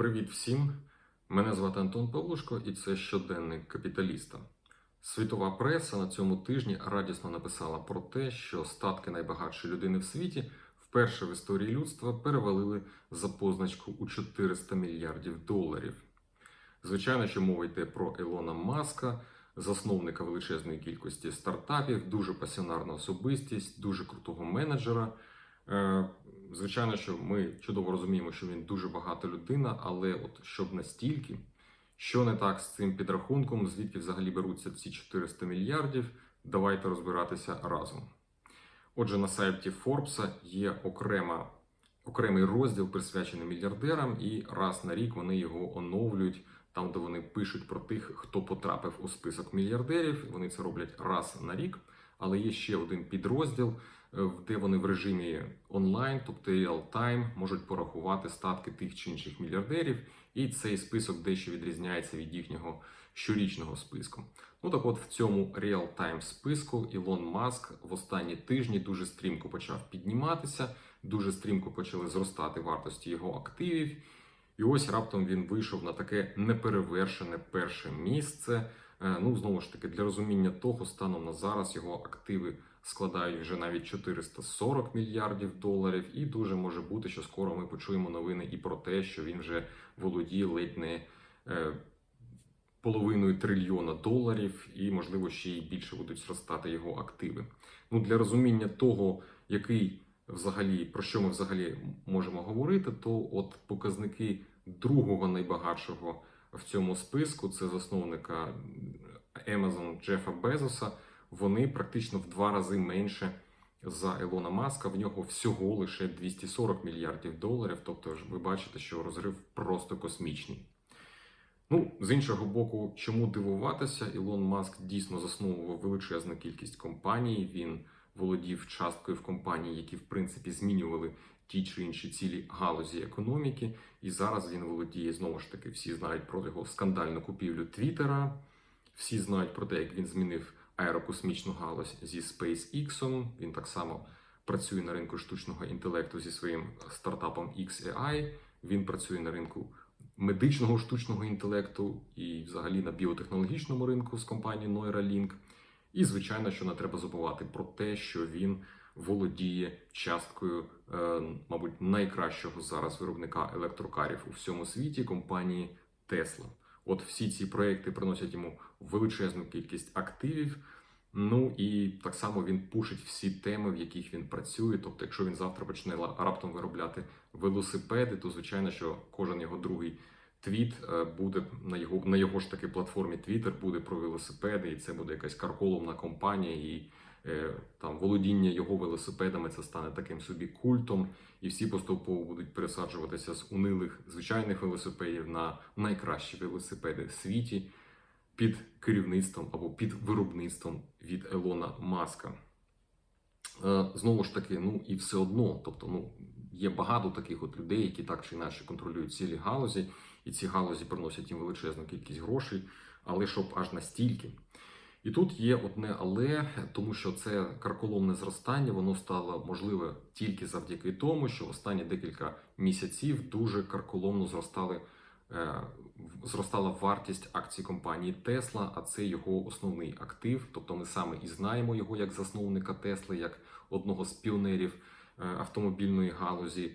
Привіт всім! Мене звати Антон Павлушко, і це щоденник капіталіста. Світова преса на цьому тижні радісно написала про те, що статки найбагатшої людини в світі вперше в історії людства перевалили за позначку у 400 мільярдів доларів. Звичайно, що мова йде про Елона Маска, засновника величезної кількості стартапів, дуже пасіонарна особистість, дуже крутого менеджера. Звичайно, що ми чудово розуміємо, що він дуже багата людина, але от щоб настільки, що не так з цим підрахунком, звідки взагалі беруться ці 400 мільярдів, давайте розбиратися разом. Отже, на сайті Forbes є окрема, окремий розділ присвячений мільярдерам, і раз на рік вони його оновлюють, там, де вони пишуть про тих, хто потрапив у список мільярдерів. Вони це роблять раз на рік. Але є ще один підрозділ, е, де вони в режимі онлайн, тобто реал-тайм, можуть порахувати статки тих чи інших мільярдерів, і цей список дещо відрізняється від їхнього щорічного списку. Ну так от в цьому реал-тайм списку Ілон Маск в останні тижні дуже стрімко почав підніматися, дуже стрімко почали зростати вартості його активів. І ось раптом він вийшов на таке неперевершене перше місце. Е, Ну, знову ж таки, для розуміння того, станом на зараз його активи складають вже навіть 440 мільярдів доларів, і дуже може бути, що скоро ми почуємо новини і про те, що він вже володіє ледь не е, половиною трильйона доларів, і, можливо, ще й більше будуть зростати його активи. Ну, для розуміння того, який взагалі про що ми взагалі можемо говорити, то от показники другого найбагатшого в цьому списку це засновника Amazon Джефа Безоса. Вони практично в два рази менше за Елона Маска. В нього всього лише 240 мільярдів доларів. Тобто, ви бачите, що розрив просто космічний. Ну, з іншого боку, чому дивуватися? Ілон Маск дійсно засновував величезну кількість компаній. Він володів часткою в компанії, які в принципі змінювали ті чи інші цілі галузі економіки. І зараз він володіє знову ж таки. Всі знають про його скандальну купівлю Твіттера, всі знають про те, як він змінив аерокосмічну галузь зі SpaceX. Він так само працює на ринку штучного інтелекту зі своїм стартапом XAI. Він працює на ринку медичного штучного інтелекту і, взагалі, на біотехнологічному ринку з компанією Neuralink. І, звичайно, що не треба забувати про те, що він володіє часткою, е, мабуть, найкращого зараз виробника електрокарів у всьому світі компанії Tesla. От всі ці проекти приносять йому величезну кількість активів. Ну і так само він пушить всі теми, в яких він працює. Тобто, якщо він завтра почне раптом виробляти велосипеди, то звичайно, що кожен його другий твіт е, буде на його на його ж таки платформі Twitter буде про велосипеди, і це буде якась карколомна компанія, і е, там володіння його велосипедами це стане таким собі культом, і всі поступово будуть пересаджуватися з унилих звичайних велосипедів на найкращі велосипеди в світі під керівництвом або під виробництвом від Елона Маска. Е, Знову ж таки, ну і все одно, тобто, ну є багато таких от людей, які так чи інакше контролюють цілі галузі, і ці галузі приносять їм величезну кількість грошей, але щоб аж настільки. І тут є одне але, тому що це карколомне зростання, воно стало можливе тільки завдяки тому, що останні декілька місяців дуже карколомно зростали, е, зростала вартість акцій компанії Tesla, а це його основний актив. Тобто ми саме і знаємо його як засновника Тесли, як одного з піонерів е, автомобільної галузі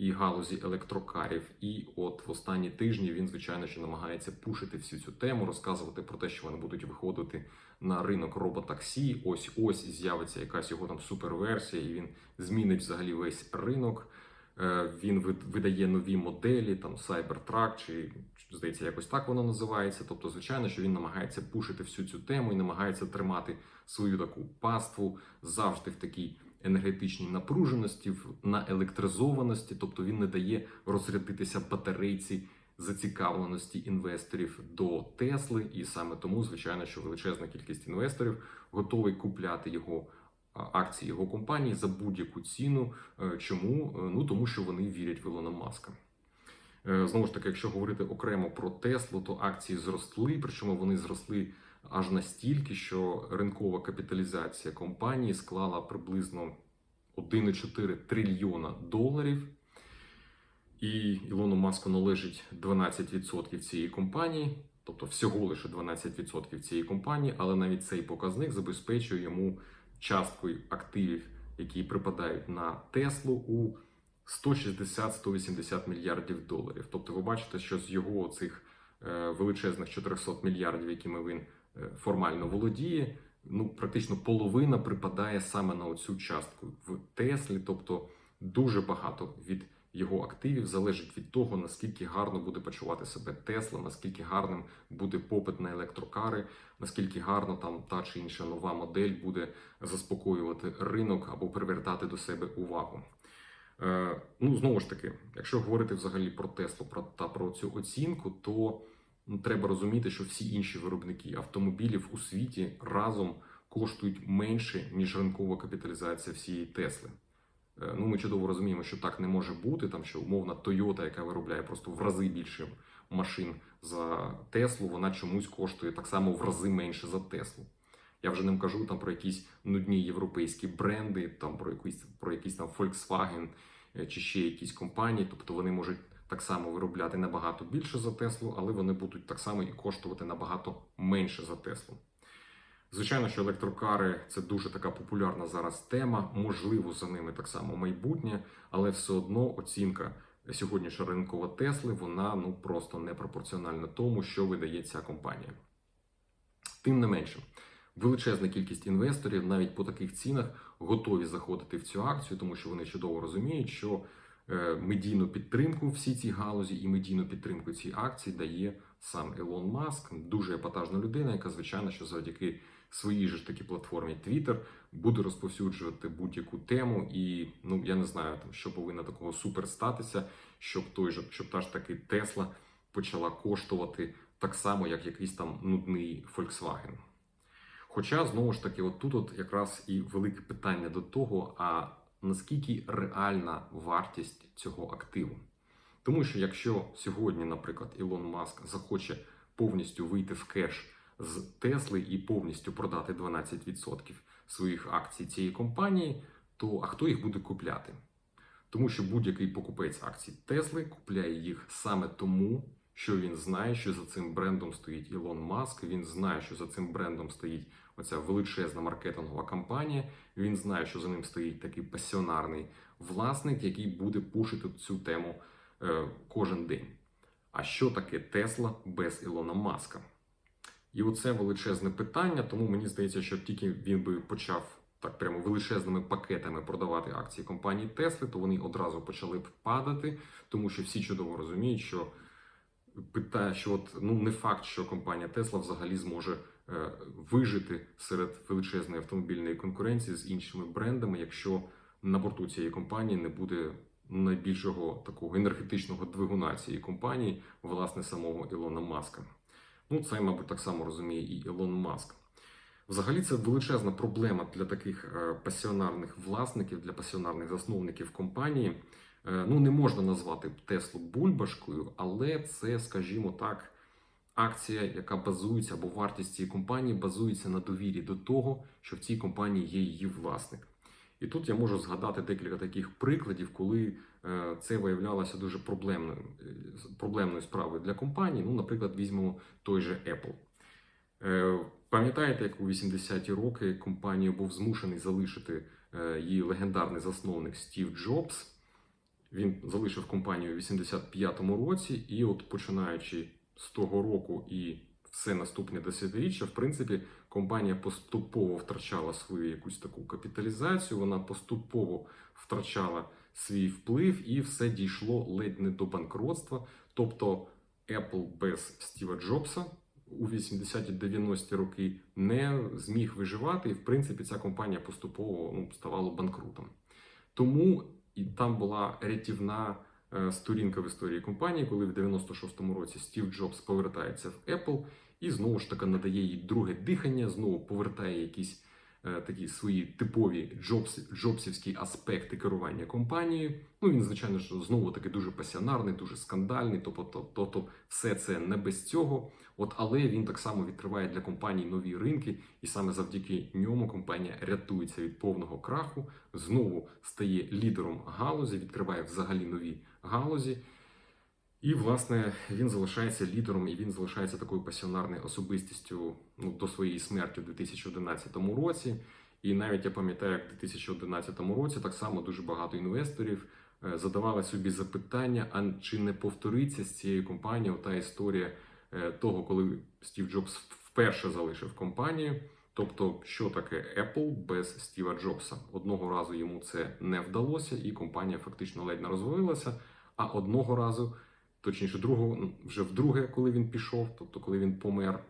і галузі електрокарів. І от в останні тижні він, звичайно, що намагається пушити всю цю тему, розказувати про те, що вони будуть виходити на ринок роботаксі. Ось ось з'явиться якась його там суперверсія, і він змінить взагалі весь ринок. Е, Він видає нові моделі, там Cybertruck, чи здається, якось так воно називається. Тобто, звичайно, що він намагається пушити всю цю тему і намагається тримати свою таку паству завжди в такій енергетичній напруженості, на електризованості. Тобто він не дає розрядитися батарейці зацікавленості інвесторів до Тесли, і саме тому, звичайно, що величезна кількість інвесторів готовий купляти його акції його компанії за будь-яку ціну. Е, Чому? Е, Ну тому що вони вірять в Ілона Маска. Е, Знову ж таки, якщо говорити окремо про Теслу, то акції зросли, причому вони зросли аж настільки, що ринкова капіталізація компанії склала приблизно 1,4 трильйона доларів. і Ілону Маску належить 12% цієї компанії, тобто всього лише 12% цієї компанії, але навіть цей показник забезпечує йому часткою активів, які припадають на Теслу у 160-180 мільярдів доларів. Тобто, ви бачите, що з його цих е, величезних 400 мільярдів, якими він формально володіє, ну практично половина припадає саме на оцю частку в Теслі, тобто дуже багато від його активів залежить від того, наскільки гарно буде почувати себе Тесла, наскільки гарним буде попит на електрокари, наскільки гарно там та чи інша нова модель буде заспокоювати ринок або привертати до себе увагу. Е, ну, знову ж таки, якщо говорити взагалі про Теслу про, та про цю оцінку, то треба розуміти, що всі інші виробники автомобілів у світі разом коштують менше, ніж ринкова капіталізація всієї Тесли. Е, Ну, ми чудово розуміємо, що так не може бути. Там що умовна Toyota, яка виробляє просто в рази більше машин за Теслу, вона чомусь коштує так само в рази менше за Теслу. Я вже не кажу там про якісь нудні європейські бренди, там про якийсь про якийсь там Volkswagen е, чи ще якісь компанії. Тобто вони можуть так само виробляти набагато більше за Теслу, але вони будуть так само і коштувати набагато менше за Теслу. Звичайно, що електрокари це дуже така популярна зараз тема. Можливо, за ними так само майбутнє, але все одно оцінка сьогоднішня ринкова Тесли вона ну просто непропорціональна тому, що видає ця компанія. Тим не менше, величезна кількість інвесторів навіть по таких цінах готові заходити в цю акцію, тому що вони чудово розуміють, що медійну підтримку всі ці галузі і медійну підтримку цій акції дає сам Ілон Маск, дуже епатажна людина, яка звичайно що завдяки своїй ж таки платформі Twitter буде розповсюджувати будь-яку тему. І ну я не знаю, там що повинно такого супер статися, щоб той же, щоб та ж таки Тесла почала коштувати так само, як якийсь там нудний Volkswagen. Хоча знову ж таки, от тут от якраз і велике питання до того, а наскільки реальна вартість цього активу. Тому що якщо сьогодні, наприклад, Ілон Маск захоче повністю вийти в кеш з Тесли і повністю продати 12% своїх акцій цієї компанії, то а хто їх буде купляти? Тому що будь-який покупець акцій Тесли купляє їх саме тому, що він знає, що за цим брендом стоїть Ілон Маск. Він знає, що за цим брендом стоїть оця величезна маркетингова кампанія. Він знає, що за ним стоїть такий пасіонарний власник, який буде пушити цю тему е, кожен день. А що таке Тесла без Ілона Маска? І оце величезне питання, тому мені здається, що тільки він би почав так прямо величезними пакетами продавати акції компанії Тесли, то вони одразу почали б падати, тому що всі чудово розуміють, що питає, що от ну не факт, що компанія Тесла взагалі зможе вижити серед величезної автомобільної конкуренції з іншими брендами, якщо на борту цієї компанії не буде найбільшого такого енергетичного двигуна цієї компанії, власне, самого Ілона Маска. Ну, це, мабуть, так само розуміє і Ілон Маск. Взагалі, це величезна проблема для таких е, пасіонарних власників, для пасіонарних засновників компанії. Е, Ну, не можна назвати Теслу бульбашкою, але це, скажімо так, акція, яка базується або вартість цієї компанії базується на довірі до того, що в цій компанії є її власник. І тут я можу згадати декілька таких прикладів, коли е, це виявлялося дуже проблемною, е, проблемною справою для компанії. Ну, наприклад, візьмемо той же Apple. Е, Пам'ятаєте, як у 80-ті роки компанію був змушений залишити її легендарний засновник Стів Джобс. Він залишив компанію у 85-му році, і от починаючи з того року і все наступне десятиріччя, в принципі, компанія поступово втрачала свою якусь таку капіталізацію, вона поступово втрачала свій вплив, і все дійшло ледь не до банкротства. Тобто Apple без Стіва Джобса у 80-90-ті роки не зміг виживати, і в принципі ця компанія поступово ну, ставала банкрутом. Тому і там була рятівна сторінка в історії компанії, коли в 96-му році Стів Джобс повертається в Apple і знову ж таки надає їй друге дихання, знову повертає якісь е, такі свої типові джобс, джобсівські аспекти керування компанією. Ну він, звичайно ж, знову таки дуже пасіонарний, дуже скандальний. Тобто, тобто, все це не без цього. От, але він так само відкриває для компаній нові ринки, і саме завдяки ньому компанія рятується від повного краху, знову стає лідером галузі, відкриває взагалі нові галузі. І, власне, він залишається лідером, і він залишається такою пасіонарною особистістю ну, до своєї смерті у 2011 році. І навіть я пам'ятаю, як у 2011 році так само дуже багато інвесторів е, задавали собі запитання: а чи не повториться з цією компанією та історія е, того, коли Стів Джобс вперше залишив компанію? Тобто, що таке Apple без Стіва Джобса? Одного разу йому це не вдалося, і компанія фактично ледь не розвалилася. А одного разу, точніше, другого, ну, вже вдруге, коли він пішов, тобто коли він помер,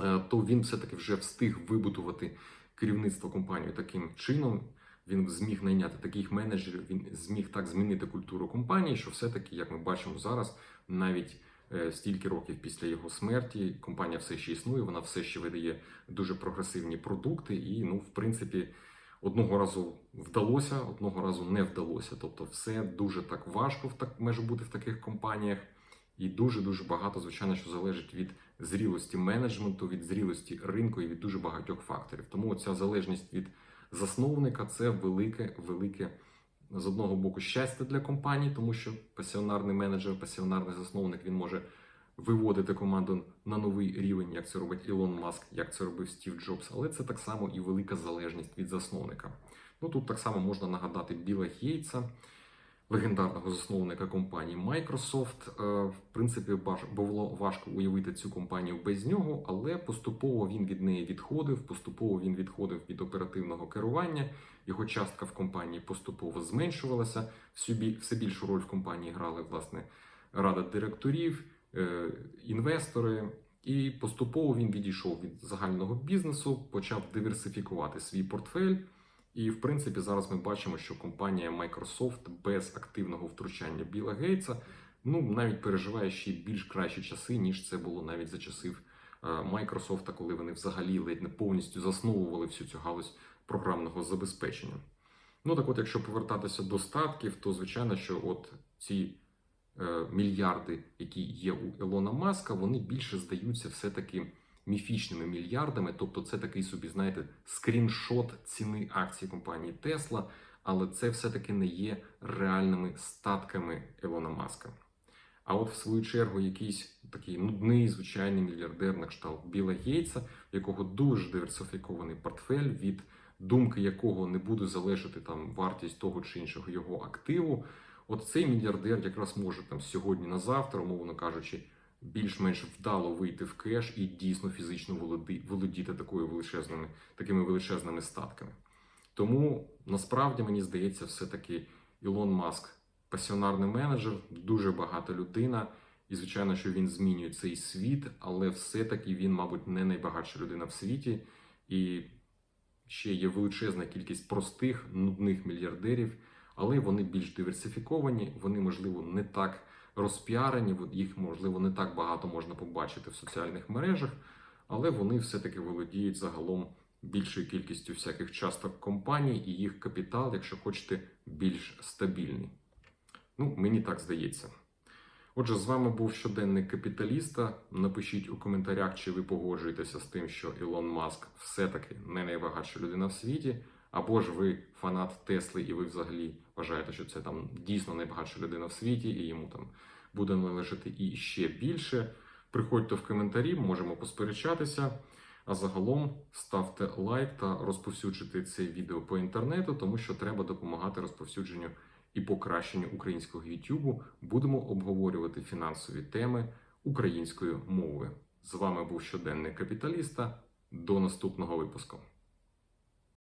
е, то він все-таки вже встиг вибудувати керівництво компанії таким чином. Він зміг найняти таких менеджерів, він зміг так змінити культуру компанії, що все-таки, як ми бачимо зараз, навіть е, стільки років після його смерті компанія все ще існує, вона все ще видає дуже прогресивні продукти, і ну, в принципі, одного разу вдалося, одного разу не вдалося. Тобто, все дуже так важко в так може бути в таких компаніях, і дуже дуже багато, звичайно, що залежить від зрілості менеджменту, від зрілості ринку і від дуже багатьох факторів. Тому ця залежність від засновника це велике, велике з одного боку щастя для компанії, тому що пасіонарний менеджер, пасіонарний засновник він може виводити команду на новий рівень, як це робить Ілон Маск, як це робив Стів Джобс. Але це так само і велика залежність від засновника. Ну тут так само можна нагадати Біла Гейтса, легендарного засновника компанії Microsoft. Е, В принципі, було важко уявити цю компанію без нього, але поступово він від неї відходив. Поступово він відходив від оперативного керування. Його частка в компанії поступово зменшувалася. Все більшу роль в компанії грали власне рада директорів, інвестори. І поступово він відійшов від загального бізнесу, почав диверсифікувати свій портфель. І в принципі зараз ми бачимо, що компанія Microsoft без активного втручання Біла Гейтса ну навіть переживає ще більш кращі часи, ніж це було навіть за часів е, Microsoft, коли вони взагалі ледь не повністю засновували всю цю галузь програмного забезпечення. Ну так от, якщо повертатися до статків, то звичайно, що от ці е, мільярди, які є у Ілона Маска, вони більше здаються все-таки міфічними мільярдами. Тобто, це такий собі, знаєте, скріншот ціни акцій компанії Tesla, але це все-таки не є реальними статками Ілона Маска. А от в свою чергу якийсь такий нудний звичайний мільярдер на кшталт Біла Гейтса, в якого дуже диверсифікований портфель, від думки якого не буде залежати там вартість того чи іншого його активу. От цей мільярдер якраз може там сьогодні на завтра, умовно кажучи, більш-менш вдало вийти в кеш і дійсно фізично володіти такою величезними, такими величезними статками. Тому насправді мені здається, все-таки Ілон Маск пасіонарний менеджер, дуже багата людина. І, звичайно, що він змінює цей світ, але все-таки він, мабуть, не найбагатша людина в світі. І ще є величезна кількість простих, нудних мільярдерів, але вони більш диверсифіковані, вони, можливо, не так розпіарені, їх, можливо, не так багато можна побачити в соціальних мережах, але вони все-таки володіють загалом більшою кількістю всяких часток компаній, і їх капітал, якщо хочете, більш стабільний. Ну, мені так здається. Отже, з вами був щоденник капіталіста. Напишіть у коментарях, чи ви погоджуєтеся з тим, що Ілон Маск все-таки не найбагатша людина в світі, або ж ви фанат Тесли, і ви взагалі вважаєте, що це там дійсно найбагатша людина в світі, і йому там буде належати і ще більше. Приходьте в коментарі, можемо посперечатися. А загалом ставте лайк та розповсюджуйте це відео по інтернету, тому що треба допомагати розповсюдженню і покращенню українського YouTube. Будемо обговорювати фінансові теми українською мовою. З вами був щоденник капіталіста. До наступного випуску.